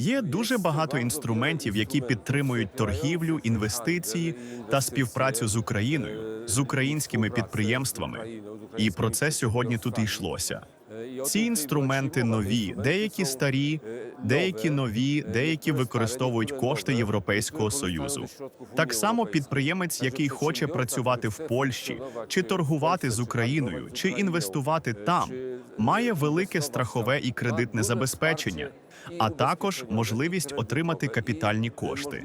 Є дуже багато інструментів, які підтримують торгівлю, інвестиції та співпрацю з Україною, з українськими підприємствами. І про це сьогодні тут і йшлося. Ці інструменти нові, деякі старі, деякі нові, деякі використовують кошти Європейського союзу. Так само підприємець, який хоче працювати в Польщі, чи торгувати з Україною, чи інвестувати там, має велике страхове і кредитне забезпечення, а також можливість отримати капітальні кошти.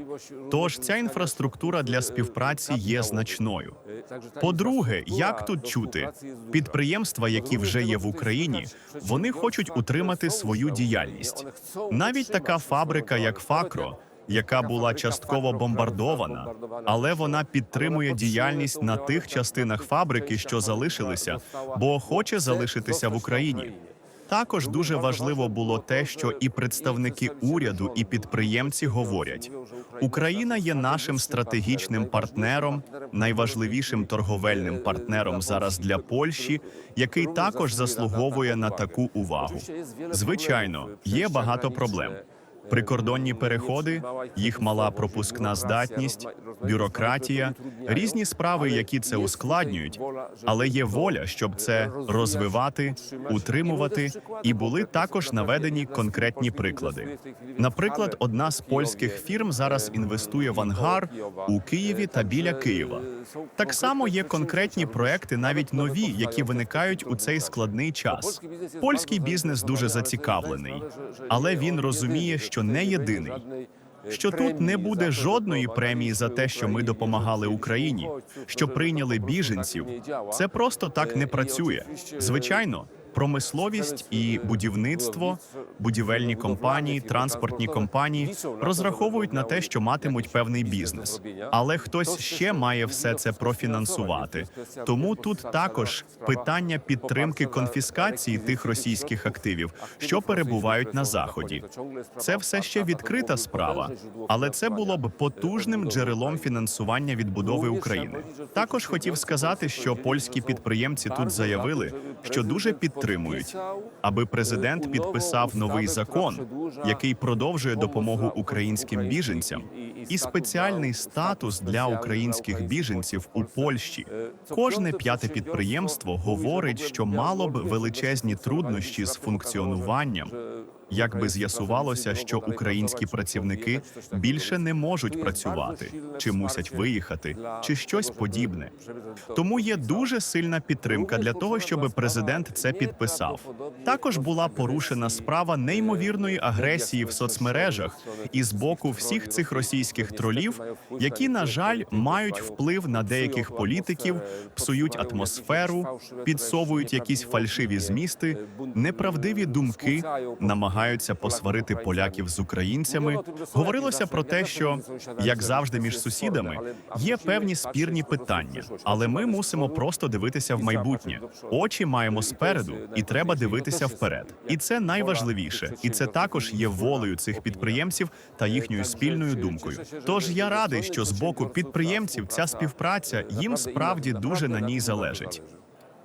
Тож ця інфраструктура для співпраці є значною. По-друге, як тут чути, підприємства, які вже є в Україні, вони хочуть утримати свою діяльність. Навіть така фабрика, як Факро, яка була частково бомбардована, але вона підтримує діяльність на тих частинах фабрики, що залишилися, бо хоче залишитися в Україні. Також дуже важливо було те, що і представники уряду, і підприємці говорять: Україна є нашим стратегічним партнером, найважливішим торговельним партнером зараз для Польщі, який також заслуговує на таку увагу. Звичайно, є багато проблем. Прикордонні переходи, їх мала пропускна здатність, бюрократія, різні справи, які це ускладнюють, але є воля, щоб це розвивати, утримувати, і були також наведені конкретні приклади. Наприклад, одна з польських фірм зараз інвестує в ангар у Києві та біля Києва. Так само є конкретні проекти, навіть нові, які виникають у цей складний час. Польський бізнес дуже зацікавлений, але він розуміє, що не єдиний. Що тут не буде жодної премії за те, що ми допомагали Україні, що прийняли біженців. Це просто так не працює. Звичайно, промисловість і будівництво, будівельні компанії, транспортні компанії розраховують на те, що матимуть певний бізнес, але хтось ще має все це профінансувати. Тому тут також питання підтримки конфіскації тих російських активів, що перебувають на заході. Це все ще відкрита справа, але це було б потужним джерелом фінансування відбудови України. Також хотів сказати, що польські підприємці тут заявили, що дуже підтримують, аби президент підписав новий закон, який продовжує допомогу українським біженцям, і спеціальний статус для українських біженців у Польщі. Кожне п'яте підприємство говорить, що мало б величезні труднощі з функціонуванням. Якби з'ясувалося, що українські працівники більше не можуть працювати, чи мусять виїхати, чи щось подібне. Тому є дуже сильна підтримка для того, щоб президент це підписав. Також була порушена справа неймовірної агресії в соцмережах і з боку всіх цих російських тролів, які, на жаль, мають вплив на деяких політиків, псують атмосферу, підсовують якісь фальшиві змісти, неправдиві думки, намагаються посварити поляків з українцями. Говорилося про те, що як завжди між сусідами є певні спірні питання, але ми мусимо просто дивитися в майбутнє. Очі маємо спереду, і треба дивитися вперед. І це найважливіше. І це також є волею цих підприємців та їхньою спільною думкою. Тож я радий, що з боку підприємців ця співпраця їм справді дуже на ній залежить.